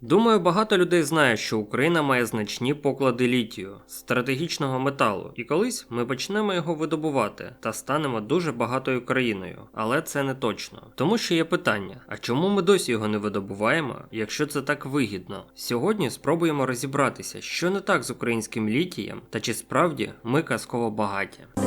Думаю, багато людей знає, що Україна має значні поклади літію, стратегічного металу, і колись ми почнемо його видобувати та станемо дуже багатою країною. Але це не точно. Тому що є питання: а чому ми досі його не видобуваємо, якщо це так вигідно? Сьогодні спробуємо розібратися, що не так з українським літієм, та чи справді ми казково багаті.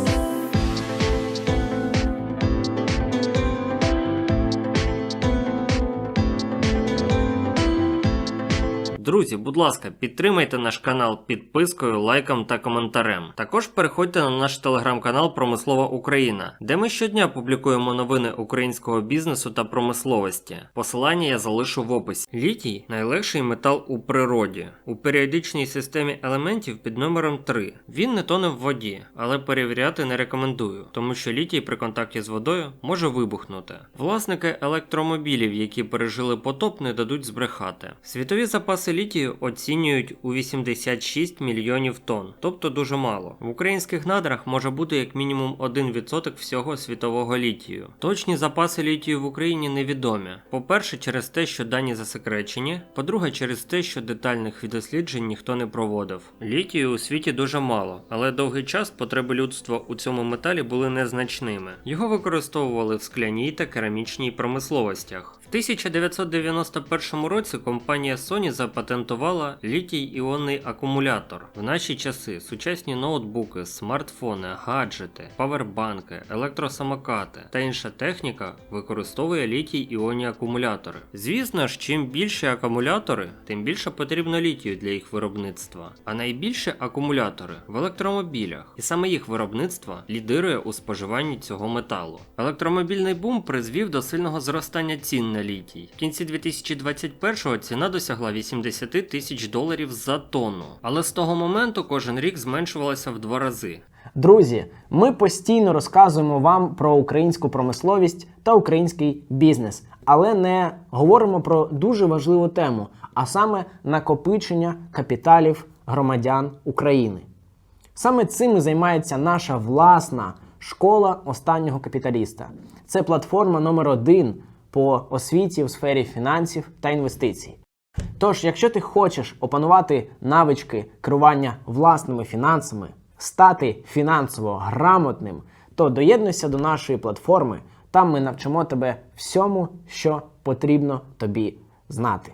Друзі, будь ласка, підтримайте наш канал підпискою, лайком та коментарем. Також переходьте на наш телеграм-канал Промислова Україна, де ми щодня публікуємо новини українського бізнесу та промисловості. Посилання я залишу в описі. Літій найлегший метал у природі. У періодичній системі елементів під номером 3. Він не тоне в воді, але перевіряти не рекомендую, тому що літій при контакті з водою може вибухнути. Власники електромобілів, які пережили потоп, не дадуть збрехати. Світові запаси літію оцінюють у 86 мільйонів тонн, тобто дуже мало. В українських надрах може бути як мінімум 1% всього світового літію. Точні запаси літію в Україні невідомі. По-перше, через те, що дані засекречені. По-друге, через те, що детальних досліджень ніхто не проводив. Літію у світі дуже мало, але довгий час потреби людства у цьому металі були незначними. Його використовували в скляній та керамічній промисловостях. В 1991 році компанія Sony запатентувала літій-іонний акумулятор. В наші часи сучасні ноутбуки, смартфони, гаджети, павербанки, електросамокати та інша техніка використовує літій-іонні акумулятори. Звісно ж, чим більше акумулятори, тим більше потрібно літію для їх виробництва. А найбільше акумулятори в електромобілях, і саме їх виробництво лідирує у споживанні цього металу. Електромобільний бум призвів до сильного зростання цін на літій. В кінці 2021-го ціна досягла 80 тисяч доларів за тонну, але з того моменту кожен рік зменшувалася в два рази. Друзі, ми постійно розказуємо вам про українську промисловість та український бізнес, але не говоримо про дуже важливу тему, а саме накопичення капіталів громадян України. Саме цим займається наша власна школа останнього капіталіста. Це платформа номер один по освіті в сфері фінансів та інвестицій. Тож, якщо ти хочеш опанувати навички керування власними фінансами, стати фінансово грамотним, то доєднуйся до нашої платформи. Там ми навчимо тебе всьому, що потрібно тобі знати.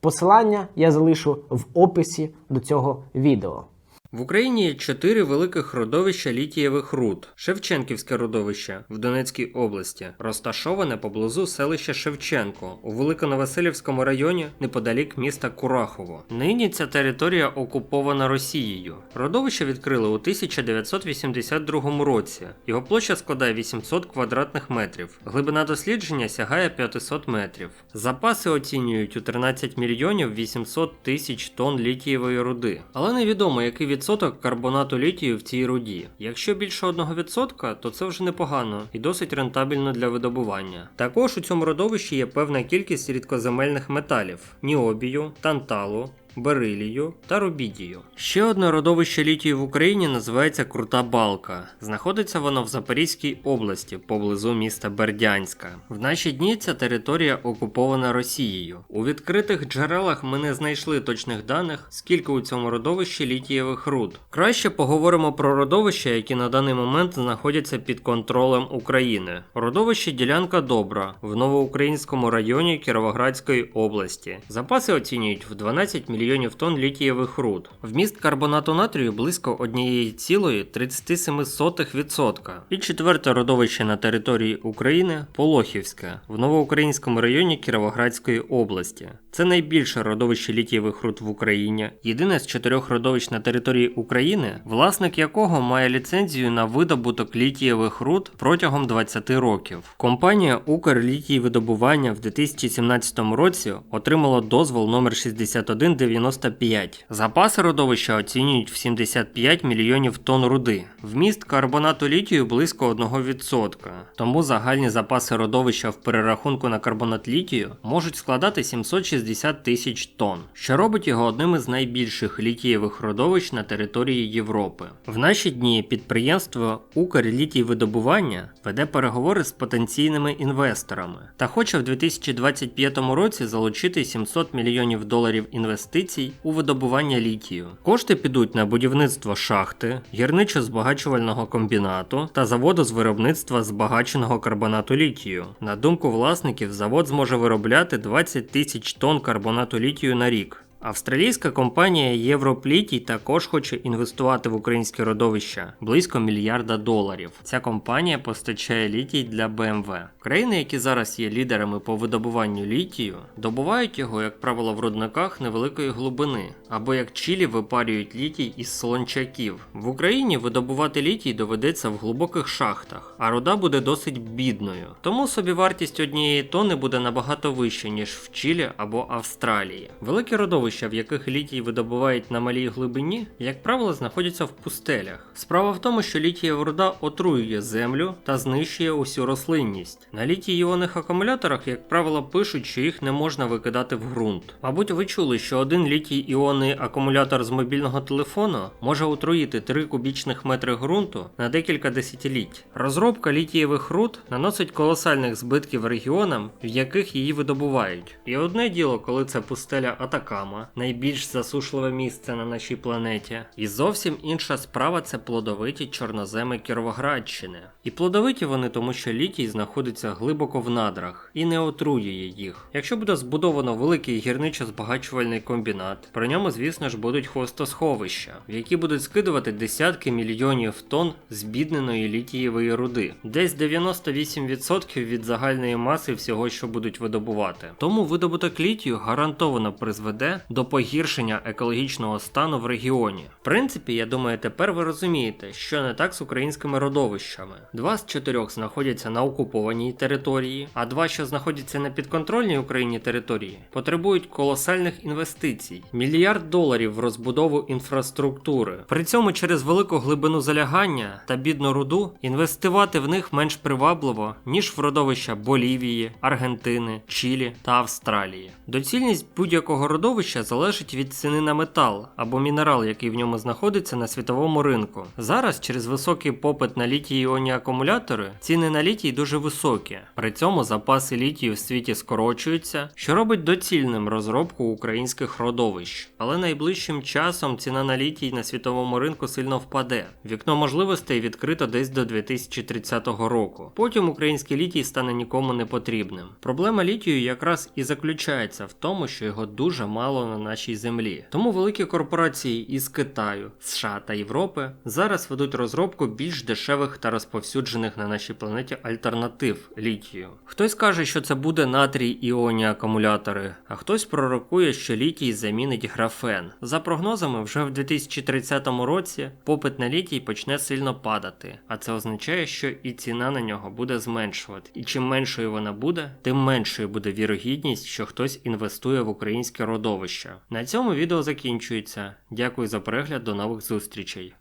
Посилання я залишу в описі до цього відео. В Україні є чотири великих родовища літієвих руд: Шевченківське родовище в Донецькій області, розташоване поблизу селища Шевченко у Великоновасилівському районі неподалік міста Курахово. Нині ця територія окупована Росією. Родовище відкрили у 1982 році. Його площа складає 800 квадратних метрів. Глибина дослідження сягає 500 метрів. Запаси оцінюють у 13 мільйонів 800 тисяч тонн літієвої руди, але невідомо, який відсоток карбонату літію в цій руді. Якщо більше 1%, то це вже непогано і досить рентабельно для видобування. Також у цьому родовищі є певна кількість рідкоземельних металів: ніобію, танталу. Берилію та рубідію. Ще одне родовище літію в Україні називається Крута Балка. Знаходиться воно в Запорізькій області, поблизу міста Бердянська. В наші дні ця територія окупована Росією. У відкритих джерелах ми не знайшли точних даних, скільки у цьому родовищі літієвих руд. Краще поговоримо про родовища, які на даний момент знаходяться під контролем України. Родовище ділянка Добра в новоукраїнському районі Кіровоградської області. Запаси оцінюють в 12 мільйонів мільйонів тонн літієвих руд. Вміст карбонату натрію близько 1,37%. І четверте родовище на території України Полохівське в новоукраїнському районі Кіровоградської області. Це найбільше родовище літієвих руд в Україні, єдине з чотирьох родовищ на території України, власник якого має ліцензію на видобуток літієвих руд протягом 20 років. Компанія Укрлітійвидобування в 2017 році отримала дозвол номер 6195. Запаси родовища оцінюють в 75 мільйонів тонн руди. Вміст карбонату літію близько 1%. Тому загальні запаси родовища в перерахунку на карбонат літію можуть складати 760 360 тисяч тонн, що робить його одним із найбільших літієвих родовищ на території Європи. В наші дні підприємство Укрлітійвидобування веде переговори з потенційними інвесторами та хоче в 2025 році залучити 700 мільйонів доларів інвестицій у видобування літію. Кошти підуть на будівництво шахти, гірничо-збагачувального комбінату та заводу з виробництва збагаченого карбонату літію. На думку власників, завод зможе виробляти 20 тисяч тонн карбонату літію на рік. Австралійська компанія Європлітій також хоче інвестувати в українське родовища близько мільярда доларів. Ця компанія постачає літій для BMW. Країни, які зараз є лідерами по видобуванню літію, добувають його, як правило, в рудниках невеликої глибини, або як Чилі випарюють літій із солончаків. В Україні видобувати літій доведеться в глибоких шахтах, а руда буде досить бідною. Тому собівартість однієї тони буде набагато вища, ніж в Чилі або Австралії. Великі родовища, в яких літій видобувають на малій глибині, як правило, знаходяться в пустелях. Справа в тому, що літієва руда отруює землю та знищує усю рослинність. На літій іонних акумуляторах, як правило, пишуть, що їх не можна викидати в ґрунт. Мабуть, ви чули, що один літій іонний акумулятор з мобільного телефону може отруїти 3 кубічних метри ґрунту на декілька десятиліть. Розробка літієвих руд наносить колосальних збитків регіонам, в яких її видобувають. І одне діло, коли це пустеля Атакама, найбільш засушливе місце на нашій планеті, і зовсім інша справа це плодовиті чорноземи Кіровоградщини. І плодовиті вони тому, що літій знаходиться глибоко в надрах і не отруює їх. Якщо буде збудовано великий гірничо-збагачувальний комбінат, про ньому, звісно ж, будуть хвостосховища, в які будуть скидувати десятки мільйонів тонн збідненої літієвої руди, десь 98% від загальної маси всього, що будуть видобувати. Тому видобуток літію гарантовано призведе до погіршення екологічного стану в регіоні. В принципі, я думаю, тепер ви розумієте, що не так з українськими родовищами. Два з чотирьох знаходяться на окупованій території, а два, що знаходяться на підконтрольній Україні території, потребують колосальних інвестицій, мільярд доларів в розбудову інфраструктури. При цьому через велику глибину залягання та бідну руду інвестувати в них менш привабливо, ніж в родовища Болівії, Аргентини, Чилі та Австралії. Доцільність будь-якого родовища залежить від ціни на метал або мінерал, який в ньому знаходиться на світовому ринку. Зараз через високий попит на літій іонні акумулятори ціни на літій дуже високі. При цьому запаси літію в світі скорочуються, що робить доцільним розробку українських родовищ. Але найближчим часом ціна на літій на світовому ринку сильно впаде. Вікно можливостей відкрито десь до 2030 року. Потім український літій стане нікому не потрібним. Проблема літію якраз і заключається в тому, що його дуже мало на нашій землі. Тому великі корпорації із Китаю, США та Європи зараз ведуть розробку більш дешевих та розповсюджених на нашій планеті альтернатив літію. Хтось каже, що це буде натрій іонні акумулятори, а хтось пророкує, що літій замінить графен. За прогнозами, вже в 2030 році попит на літій почне сильно падати, а це означає, що і ціна на нього буде зменшувати. І чим меншою вона буде, тим меншою буде вірогідність, що хтось інвестує в українське родовище. На цьому відео закінчується. Дякую за перегляд, до нових зустрічей.